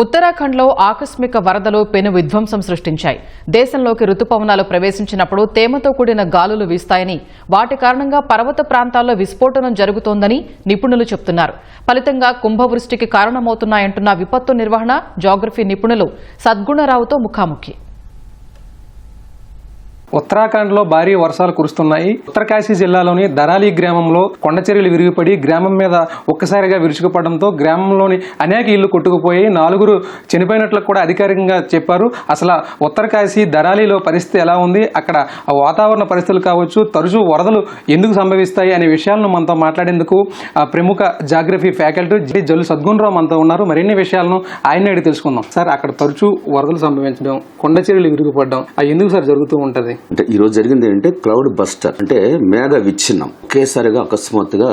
ఉత్తరాఖండ్లో ఆకస్మిక వరదలు పెను విధ్వంసం సృష్టించాయి. దేశంలోకి రుతుపవనాలు ప్రవేశించినప్పుడు తేమతో కూడిన గాలులు వీస్తాయని వాటి కారణంగా పర్వత ప్రాంతాల్లో విస్ఫోటనం జరుగుతోందని నిపుణులు చెబుతున్నారు ఫలితంగా కుంభవృష్టికి కారణమవుతున్నాయంటున్న విపత్తు నిర్వహణ జాగ్రఫీ నిపుణులు సద్గుణరావుతో ముఖాముఖి. ఉత్తరాఖండ్లో భారీ వర్షాలు కురుస్తున్నాయి. ఉత్తరకాశీ జిల్లాలోని దరాలి గ్రామంలో కొండ విరిగిపడి గ్రామం మీద ఒక్కసారిగా విరుచుకుపడడంతో గ్రామంలోని అనేక ఇళ్ళు కొట్టుకుపోయి నాలుగురు చనిపోయినట్లు కూడా అధికారికంగా చెప్పారు. అసలు ఉత్తరకాశీ దరాలిలో పరిస్థితి ఎలా ఉంది? అక్కడ ఆ వాతావరణ పరిస్థితులు కావచ్చు తరచూ వరదలు ఎందుకు సంభవిస్తాయి అనే విషయాలను మనతో మాట్లాడేందుకు ప్రముఖ జాగ్రఫీ ఫ్యాకల్టీ జి. జల్లు సద్గుణరావు మనతో ఉన్నారు. మరిన్ని విషయాలను ఆయన అడిగి తెలుసుకుందాం. సార్ అక్కడ తరచూ వరదలు సంభవించడం కొండ విరిగిపడడం అది ఎందుకు సార్ జరుగుతూ ఉంటుంది? అంటే ఈ రోజు జరిగింది ఏంటంటే క్లౌడ్ బస్టర్ అంటే మేఘ విచ్ఛిన్నం. ఒకేసారిగా అకస్మాత్తుగా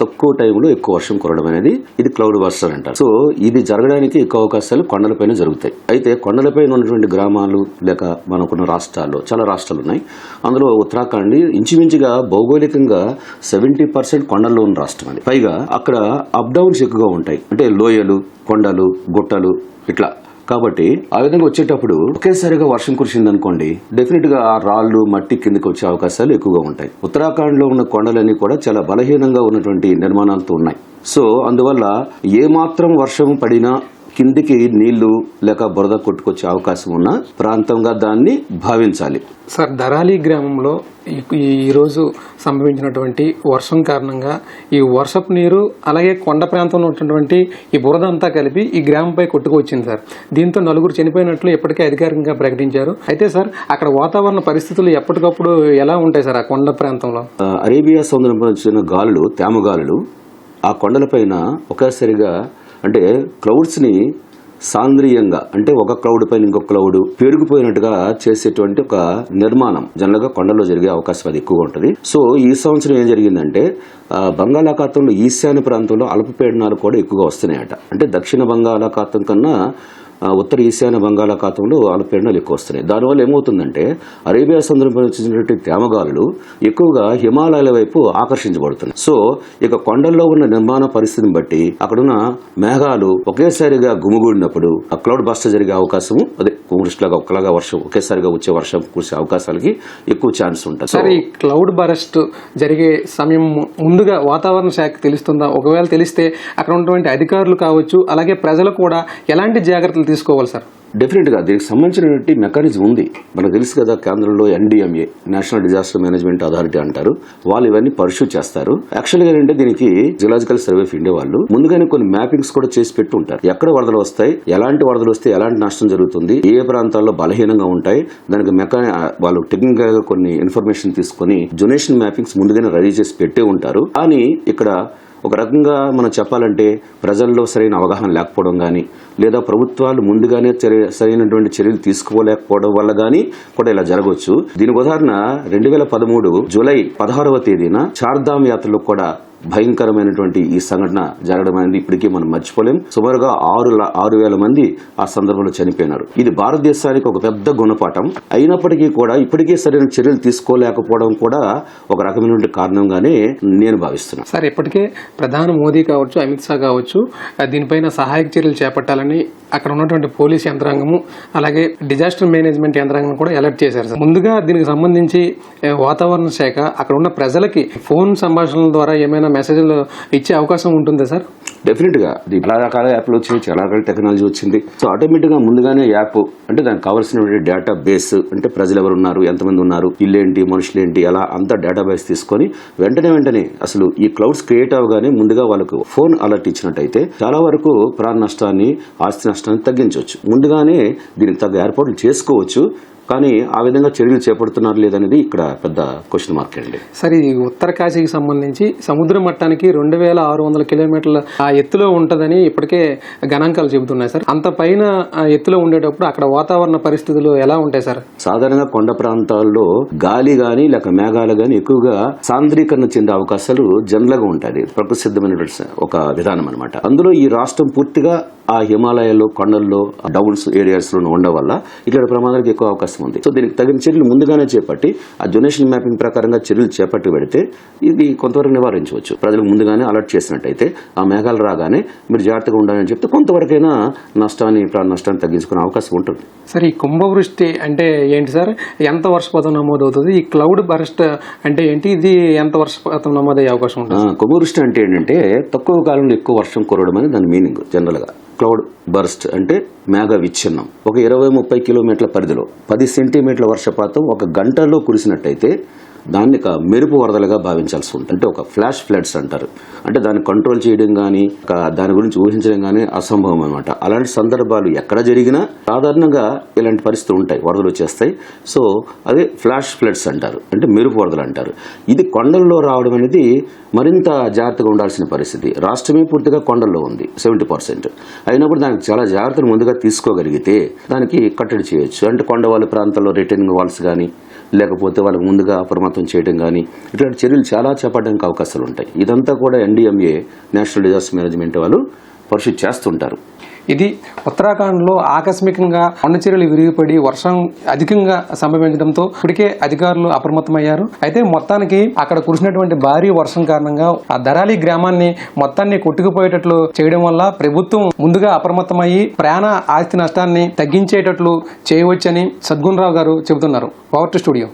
తక్కువ టైంలో ఎక్కువ వర్షం కురడం అనేది ఇది క్లౌడ్ బస్టర్ అంటారు. సో ఇది జరగడానికి ఎక్కువ అవకాశాలు కొండలపైన జరుగుతాయి. అయితే కొండలపైన ఉన్నటువంటి గ్రామాలు లేక మనకున్న రాష్ట్రాల్లో చాలా రాష్ట్రాలు ఉన్నాయి. అందులో ఉత్తరాఖండ్ ఇంచుమించుగా భౌగోళికంగా సెవెంటీ పర్సెంట్ కొండల్లో ఉన్న రాష్ట్రం అది. పైగా అక్కడ అప్ డౌన్స్ ఎక్కువగా ఉంటాయి. అంటే లోయలు కొండలు గుట్టలు ఇట్లా. కాబట్టి ఆ విధంగా వచ్చేటప్పుడు ఒకేసారిగా వర్షం కురిసింది అనుకోండి డెఫినెట్గా ఆ రాళ్ళు మట్టి కిందకి వచ్చే అవకాశాలు ఎక్కువగా ఉంటాయి. ఉత్తరాఖండ్లో ఉన్న కొండలన్నీ కూడా చాలా బలహీనంగా ఉన్నటువంటి నిర్మాణాలతో ఉన్నాయి. సో అందువల్ల ఏ మాత్రం వర్షం పడినా కిందికి నీళ్ళు లేక బురద కొట్టుకొచ్చే అవకాశం ఉన్న ప్రాంతంగా దాన్ని భావించాలి. సార్ దరాలి గ్రామంలో ఈరోజు సంభవించినటువంటి వర్షం కారణంగా ఈ వర్షపు నీరు అలాగే కొండ ప్రాంతంలో ఉన్నటువంటి ఈ బురద అంతా కలిపి ఈ గ్రామంపై కొట్టుకొచ్చింది సార్. దీంతో నలుగురు చనిపోయినట్లు ఇప్పటికే అధికారికంగా ప్రకటించారు. అయితే సార్ అక్కడ వాతావరణ పరిస్థితులు ఎప్పటికప్పుడు ఎలా ఉంటాయి సార్ ఆ కొండ ప్రాంతంలో? అరేబియా వచ్చిన గాలులు తేమ గాలులు ఆ కొండలపైన ఒకేసారిగా అంటే క్లౌడ్స్ని సాంద్రీయంగా అంటే ఒక క్లౌడ్ పైన ఇంకొక క్లౌడ్ పేరుకుపోయినట్టుగా చేసేటువంటి ఒక నిర్మాణం జనరల్గా కొండలో జరిగే అవకాశం అది ఎక్కువగా ఉంటుంది. సో ఈ సంవత్సరం ఏం జరిగిందంటే బంగాళాఖాతంలో ఈశాన్య ప్రాంతంలో అల్పపీడనాలు కూడా ఎక్కువగా వస్తున్నాయట. అంటే దక్షిణ బంగాళాఖాతం కన్నా ఉత్తర ఈశాన్య బంగాళాఖాతంలో అల్పపీడనాలు ఎక్కువ వస్తున్నాయి. దానివల్ల ఏమవుతుందంటే అరేబియా సముద్రంపై వచ్చినటువంటి తేమగాలులు ఎక్కువగా హిమాలయాల వైపు ఆకర్షించబడుతున్నాయి. సో ఇక కొండల్లో ఉన్న నిర్మాణ పరిస్థితిని బట్టి అక్కడున్న మేఘాలు ఒకేసారిగా గుమిగూడినప్పుడు ఆ క్లౌడ్ బస్ట్ జరిగే అవకాశం అదే కుంగుడిలాగా ఒక్కలాగా వర్షం ఒకేసారిగా వచ్చే వర్షం కురిసే అవకాశాలకి ఎక్కువ ఛాన్స్ ఉంటుంది సరే ఈ క్లౌడ్ బరస్ట్ జరిగే సమయం ముందు ముందుగా వాతావరణ శాఖ తెలుస్తుందా? ఒకవేళ తెలిస్తే అక్కడ ఉన్నటువంటి అధికారులు కావచ్చు అలాగే ప్రజలు కూడా ఎలాంటి జాగ్రత్తలు తీసుకోవాలి సార్? డెఫినెట్గా దీనికి సంబంధించినటువంటి మెకానిజం ఉంది. మనకు తెలుసు కదా కేంద్రంలో NDMA national disaster management authority అంటారు. వాళ్ళు ఇవన్నీ పర్ష్యూ చేస్తారు. యాక్చువల్గా ఏంటంటే దీనికి జియలాజికల్ సర్వే ఆఫ్ ఇండియా వాళ్ళు ముందుగానే కొన్ని మ్యాపింగ్స్ కూడా చేసి పెట్టి ఉంటారు. ఎక్కడ వరదలు వస్తాయి ఎలాంటి వరదలు వస్తే ఎలాంటి నష్టం జరుగుతుంది ఏ ప్రాంతాల్లో బలహీనంగా ఉంటాయి దానికి మెకా వాళ్ళు టెక్నికల్గా కొన్ని ఇన్ఫర్మేషన్ తీసుకొని జొనేషన్ మ్యాపింగ్స్ ముందుగానే రెడీ చేసి పెట్టే ఉంటారు. కానీ ఇక్కడ ఒక రకంగా మనం చెప్పాలంటే ప్రజల్లో సరైన అవగాహన లేకపోవడం కానీ లేదా ప్రభుత్వాలు ముందుగానే సరైనటువంటి చర్యలు తీసుకోలేకపోవడం వల్ల కానీ కూడా ఇలా జరగవచ్చు దీనికి ఉదాహరణ రెండు వేల పదమూడు జూలై పదహారవ తేదీన చార్ధామ్ యాత్రలో కూడా భయంకరమైనటువంటి ఈ సంఘటన జరగడం అనేది ఇప్పటికీ మనం మర్చిపోలేం. సుమారుగా ఆరు ఆరు వేల మంది ఆ సందర్భంలో చనిపోయినారు. ఇది భారతదేశానికి ఒక పెద్ద గుణపాఠం. అయినప్పటికీ కూడా ఇప్పటికీ సరైన చర్యలు తీసుకోలేకపోవడం కూడా ఒక రకమైనటువంటి కారణంగానే నేను భావిస్తున్నాను సార్ ఇప్పటికే ప్రధాని మోదీ కావచ్చు అమిత్ షా కావచ్చు దీనిపైన సహాయక చర్యలు చేపట్టాలని అక్కడ ఉన్నటువంటి పోలీస్ యంత్రాంగము అలాగే డిజాస్టర్ మేనేజ్మెంట్ యంత్రాంగం కూడా అలర్ట్ చేశారు సార్. ముందుగా దీనికి సంబంధించి వాతావరణ శాఖ అక్కడ ఉన్న ప్రజలకి ఫోన్ సంభాషణల ద్వారా ఏమైనా మెసేజ్లు ఇచ్చే అవకాశం ఉంటుందా సార్? డెఫినెట్గా చాలా రకాల యాప్లు వచ్చాయి చాలా రకాల టెక్నాలజీ వచ్చింది. సో ఆటోమేటిక్గా ముందుగానే యాప్ అంటే దానికి కావాల్సినటువంటి డేటా బేస్ అంటే ప్రజలు ఎవరు ఉన్నారు ఎంతమంది ఉన్నారు ఇల్లేంటి మనుషులేంటి అలా అంతా డేటా బేస్ తీసుకొని వెంటనే వెంటనే అసలు ఈ క్లౌడ్స్ క్రియేట్ అవగానే ముందుగా వాళ్ళకు ఫోన్ అలర్ట్ ఇచ్చినట్టయితే చాలా వరకు ప్రాణ నష్టాన్ని ఆస్తి నష్టాన్ని తగ్గించవచ్చు. ముందుగానే దీనికి తగ్గ ఏర్పాట్లు చేసుకోవచ్చు. కానీ ఆ విధంగా చర్యలు చేపడుతున్నారు లేదనేది ఇక్కడ పెద్ద క్వశ్చన్ మార్క్ అండి. సార్ ఈ ఉత్తర కాశీకి సంబంధించి సముద్ర మట్టానికి రెండు వేల ఆరు వందల కిలోమీటర్ల ఆ ఎత్తులో ఉంటుందని ఇప్పటికే గణాంకాలు చెబుతున్నాయి సార్. అంత పైన ఆ ఎత్తులో ఉండేటప్పుడు అక్కడ వాతావరణ పరిస్థితులు ఎలా ఉంటాయి సార్? సాధారణంగా కొండ ప్రాంతాల్లో గాలి గాని లేక మేఘాలు గాని ఎక్కువగా సాంద్రీకరణ చెందే అవకాశాలు జనరల్గా ఉంటుంది ప్రకృతి సిద్ధమైనటువంటి ఒక విధానం అనమాట అందులో ఈ రాష్ట్రం పూర్తిగా ఆ హిమాలయాల్లో కొండల్లో డౌన్స్ ఏరియాస్లో ఉండడం వల్ల ఇక్కడ ప్రమాదాలకు ఎక్కువ అవకాశం అవకాశం ఉంది. సో దీనికి తగిన చర్యలు ముందుగానే చేపట్టి ఆ జొనేషన్ మ్యాపింగ్ ప్రకారంగా చర్యలు చేపట్టి పెడితే ఇది కొంతవరకు నివారించవచ్చు. ప్రజలకు ముందుగానే అలర్ట్ చేసినట్టయితే ఆ మేఘాలు రాగానే మీరు జాగ్రత్తగా ఉండాలని చెప్తే కొంతవరకైనా నష్టాన్ని ప్రాణ నష్టాన్ని తగ్గించుకునే అవకాశం ఉంటుంది. సార్ ఈ కుంభవృష్టి అంటే ఏంటి సార్? ఎంత వర్షపాతం నమోదవుతుంది? ఈ క్లౌడ్ బరస్ట్ అంటే ఏంటి? ఇది ఎంత వర్షపాతం నమోదయ్యే అవకాశం ఉంటుంది? కుంభవృష్టి అంటే ఏంటంటే తక్కువ కాలంలో ఎక్కువ వర్షం కురవడం అని దాని మీనింగ్ జనరల్గా. క్లౌడ్ బర్స్ట్ అంటే మేఘ విచ్ఛిన్నం. ఒక ఇరవై ముప్పై కిలోమీటర్ల పరిధిలో పది సెంటీమీటర్ల వర్షపాతం ఒక గంటలో కురిసినట్టయితే దాన్ని ఒక మెరుపు వరదలుగా భావించాల్సి ఉంటుంది. అంటే ఒక ఫ్లాష్ ఫ్లడ్స్ అంటారు. అంటే దాన్ని కంట్రోల్ చేయడం కానీ దాని గురించి ఊహించడం కానీ అసంభవం అనమాట అలాంటి సందర్భాలు ఎక్కడ జరిగినా సాధారణంగా ఇలాంటి పరిస్థితులు ఉంటాయి. వరదలు వచ్చేస్తాయి. సో అదే ఫ్లాష్ ఫ్లడ్స్ అంటారు. అంటే మెరుపు వరదలు అంటారు. ఇది కొండల్లో రావడం అనేది మరింత జాగ్రత్తగా ఉండాల్సిన పరిస్థితి. రాష్ట్రమే పూర్తిగా కొండల్లో ఉంది సెవెంటీ పర్సెంట్. అయినప్పుడు దానికి చాలా జాగ్రత్తలు ముందుగా తీసుకోగలిగితే దానికి కట్టడి చేయొచ్చు. అంటే కొండవాళ్ళ ప్రాంతాల్లో రిటర్నింగ్ వాల్స్ కానీ లేకపోతే వాళ్ళకి ముందుగా అప్రమత్తం చేయడం కానీ ఇట్లాంటి చర్యలు చాలా చేపట్టడానికి అవకాశాలు ఉంటాయి ఇదంతా కూడా ఎన్డీఎంఏ నేషనల్ డిజాస్టర్ మేనేజ్మెంట్ వాళ్ళు పరిశుద్ధి చేస్తుంటారు. ఇది ఉత్తరాఖండ్లో ఆకస్మికంగా కొండచర్యలు విరిగిపడి వర్షం అధికంగా సంభవించడంతో ఇప్పటికే అధికారులు అప్రమత్తమయ్యారు. అయితే మొత్తానికి అక్కడ కురిసినటువంటి భారీ వర్షం కారణంగా ఆ దరాలి గ్రామాన్ని మొత్తాన్ని కొట్టుకుపోయేటట్లు చేయడం వల్ల ప్రభుత్వం ముందుగా అప్రమత్తమయ్యి ప్రాణ ఆస్తి నష్టాన్ని తగ్గించేటట్లు చేయవచ్చని సద్గుణరావు గారు చెబుతున్నారు. Power Studio.